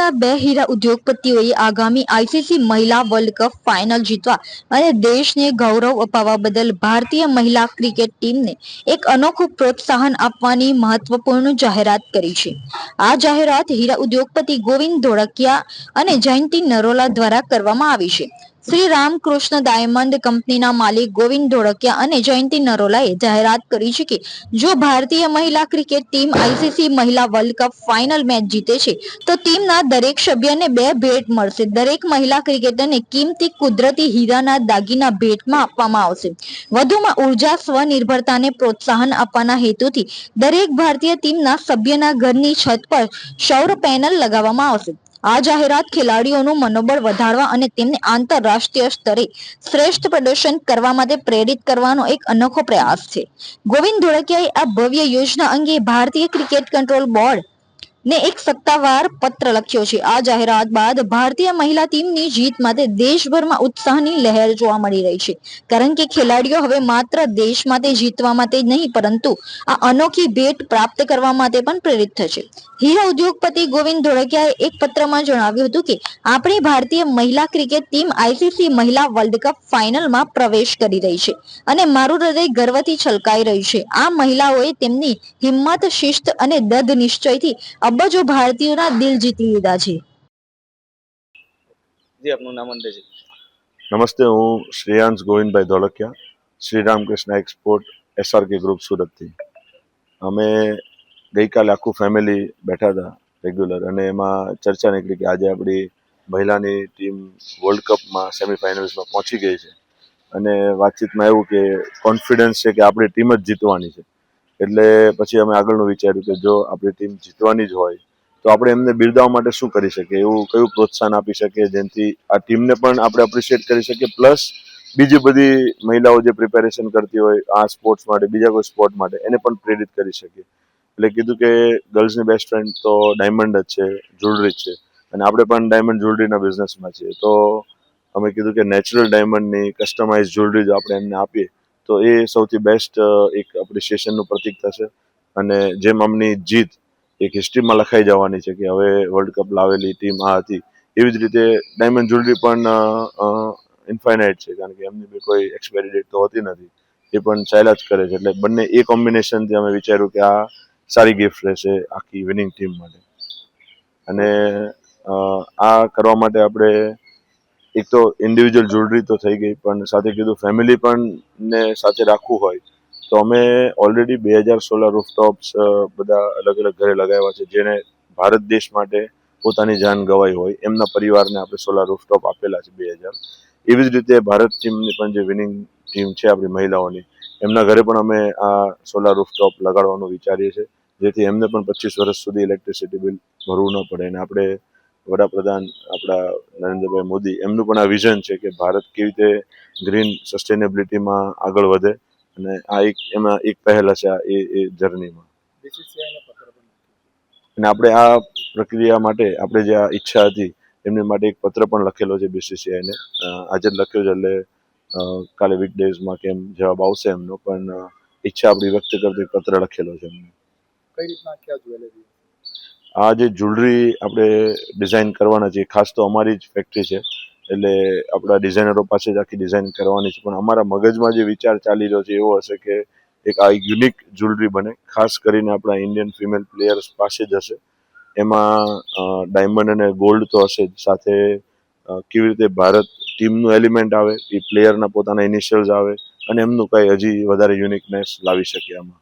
ગુજરાતના બે હીરા ઉદ્યોગપતિઓએ આગામી આઈસીસી મહિલા વર્લ્ડ કપ ફાઇનલ જીતવા અને દેશને ગૌરવ અપાવવા બદલ ભારતીય મહિલા ક્રિકેટ ટીમને એક અનોખું પ્રોત્સાહન આપવાની મહત્વપૂર્ણ જાહેરાત કરી છે. આ જાહેરાત હીરા ઉદ્યોગપતિ ગોવિંદ ધોળકિયા અને જયંતિ નરોલા દ્વારા કરવામાં આવી છે. શ્રી રામકૃષ્ણ ડાયમંડ કંપનીના માલિક ગોવિંદ ધોળકિયા અને જયંતિ નરોલાએ જાહેરાત કરી છે કે જો ભારતીય મહિલા ક્રિકેટ ટીમ આઈસીસી મહિલા વર્લ્ડ કપ ફાઇનલ મેચ જીતે છે, તો ટીમના દરેક સભ્યને બે ભેટ મળશે. દરેક મહિલા ક્રિકેટરને કિંમતી કુદરતી હીરાના દાગીના ભેટમાં આપવામાં આવશે. વધુમાં ઊર્જા, સ્વનિર્ભરતાને પ્રોત્સાહન આપવાના હેતુથી દરેક ભારતીય ટીમના સભ્યના ઘરની છત પર સૌર પેનલ લગાવવામાં આવશે. આ જાહેરાત ખેલાડીઓનું મનોબળ વધારવા અને તેમને આંતરરાષ્ટ્રીય સ્તરે શ્રેષ્ઠ પ્રદર્શન કરવા માટે પ્રેરિત કરવાનો એક અનોખો પ્રયાસ છે. ગોવિંદ ધોળકિયાએ આ ભવ્ય યોજના અંગે ભારતીય ક્રિકેટ કંટ્રોલ બોર્ડ ને એક સત્તાવાર પત્ર લખ્યો છે. આ જાહેરાત બાદ ભારતીય મહિલા ટીમની જીત માટે દેશભરમાં ઉત્સાહની લહેર જોવા મળી રહી છે. કારણ કે ખેલાડીઓ હવે માત્ર દેશ માટે જીતવા માટે નહીં, પરંતુ આ અનોખી ભેટ પ્રાપ્ત કરવા માટે પણ પ્રેરિત થશે. હીરા ઉદ્યોગપતિ ગોવિંદ ધોળકિયાએ એક પત્રમાં જણાવ્યું હતું કે, આપણી ભારતીય મહિલા ક્રિકેટ ટીમ આઈસીસી મહિલા વર્લ્ડ કપ ફાઇનલમાં પ્રવેશ કરી રહી છે અને મારું હૃદય ગર્વથી છલકાઈ રહ્યું છે. આ મહિલાઓએ તેમની હિંમત, શિસ્ત અને દૃઢ નિશ્ચયથી અબજો ભારતીયોના દિલ જીતી લીધા છે. જી આપનું નામ અને નમસ્તે હું Shreyansh Govindbhai Dholakia Shri Ramkrishna export SRK group સુરતથી. અમે ગઈકાલે આખું ફેમિલી બેઠા હતા રેગ્યુલર અને એમાં ચર્ચા નીકળી કે આજે આપણી મહિલાની ટીમ વર્લ્ડ કપમાં સેમિફાઇનલ્સમાં પહોંચી ગઈ છે. અને વાતચીતમાં એવું કે કોન્ફિડન્સ છે કે આપણી ટીમ જ જીતવાની છે. એટલે પછી અમે આગળનું વિચાર્યું કે જો આપણી ટીમ જીતવાની જ હોય, તો આપણે એમને બિરદાવવા માટે શું કરી શકીએ? એવું કયું પ્રોત્સાહન આપી શકીએ જેનાથી આ ટીમને પણ આપણે એપ્રિશિએટ કરી શકીએ? પ્લસ બીજી બધી મહિલાઓ જે પ્રિપેરેશન કરતી હોય, આ સ્પોર્ટ્સ માટે, બીજા કોઈ સ્પોર્ટ માટે, એને પણ પ્રેરિત કરી શકીએ. એટલે કીધું કે ગર્લ્સની બેસ્ટ ફ્રેન્ડ તો ડાયમંડ જ છે જ્વેલરી જ છે. અને આપણે પણ ડાયમંડ જ્વેલરીના બિઝનેસમાં છીએ. તો અમે કીધું કે નેચરલ ડાયમંડની કસ્ટમાઇઝ જ્વેલરી જો આપણે એમને આપીએ. તો એ સૌથી બેસ્ટ એક એપ્રિસિએશનનું પ્રતીક થશે. અને જેમ આમની જીત એક હિસ્ટ્રીમાં લખાઈ જવાની છે કે હવે વર્લ્ડ કપ લાવેલી ટીમ આ હતી. એવી જ રીતે ડાયમંડ જ્વેલરી પણ ઇન્ફાઇનાઇટ છે. કારણ કે એમની બી કોઈ એક્સપાયરી ડેટ તો હોતી નથી. એ પણ ચાલ્યા જ કરે છે. એટલે બંને એ કોમ્બિનેશનથી અમે વિચાર્યું કે આ સારી ગિફ્ટ રહેશે આખી વિનિંગ ટીમ માટે. અને આ કરવા માટે આપણે એક તો ઇન્ડિવિજ્યુઅલ જ્વેલરી તો થઈ ગઈ, પણ સાથે કીધું ફેમિલી પણ ને સાથે રાખવું હોય, તો અમે ઓલરેડી બે હજાર સોલાર રૂફટોપ્સ બધા અલગ અલગ ઘરે લગાવ્યા છે જેને ભારત દેશ માટે પોતાની જાન ગવાઈ હોય, એમના પરિવારને આપણે સોલાર રૂફટોપ આપેલા છે બે હજાર. એવી જ રીતે ભારત ટીમની પણ જે વિનિંગ ટીમ છે આપણી મહિલાઓની, એમના ઘરે પણ અમે આ સોલાર રૂફટોપ લગાડવાનું વિચારીએ છીએ, જેથી એમને પણ પચીસ વર્ષ સુધી ઇલેક્ટ્રિસિટી બિલ ભરવું ન પડે, અને આપણે વડાપ્રધાન આપણા નરેન્દ્રભાઈ મોદી, એમનું પણ આ વિઝન છે કે ભારત કેવી રીતે ગ્રીન સસ્ટેનેબિલિટીમાં આગળ વધે અને આ એક, એમાં એક પહેલ હશે એ એ જર્નીમાં અને આપણે આ પ્રક્રિયા માટે આપણે જે આ ઈચ્છા હતી, એમની માટે એક પત્ર પણ લખેલો છે બીસીસીઆઈને આજે જ લખ્યો છે, એટલે કાલે વીકડેઝમાં કેમ જવાબ આવશે એમનો, પણ ઈચ્છા આપણી વ્યક્ત કરતો પત્ર લખેલો છે એમને. કઈ રીતના ક્યાં જ્વેલરી આ જે જ્વેલરી આપણે ડિઝાઇન કરવાના છે એ ખાસ તો અમારી જ ફેક્ટરી છે, એટલે આપણા ડિઝાઇનરો પાસે જ આખી ડિઝાઇન કરવાની છે. પણ અમારા મગજમાં જે વિચાર ચાલી રહ્યો છે, એવો હશે કે એક આ યુનિક જ્વેલરી બને. ખાસ કરીને આપણા ઇન્ડિયન ફિમેલ પ્લેયર્સ પાસે જ હશે. એમાં ડાયમંડ અને ગોલ્ડ તો હશે જ. સાથે કેવી રીતે ભારત ટીમનું એલિમેન્ટ આવે, એ પ્લેયરના પોતાના ઇનિશિયલ્સ આવે, અને એમનું કંઈ હજી વધારે યુનિકનેસ લાવી શકે આમાં.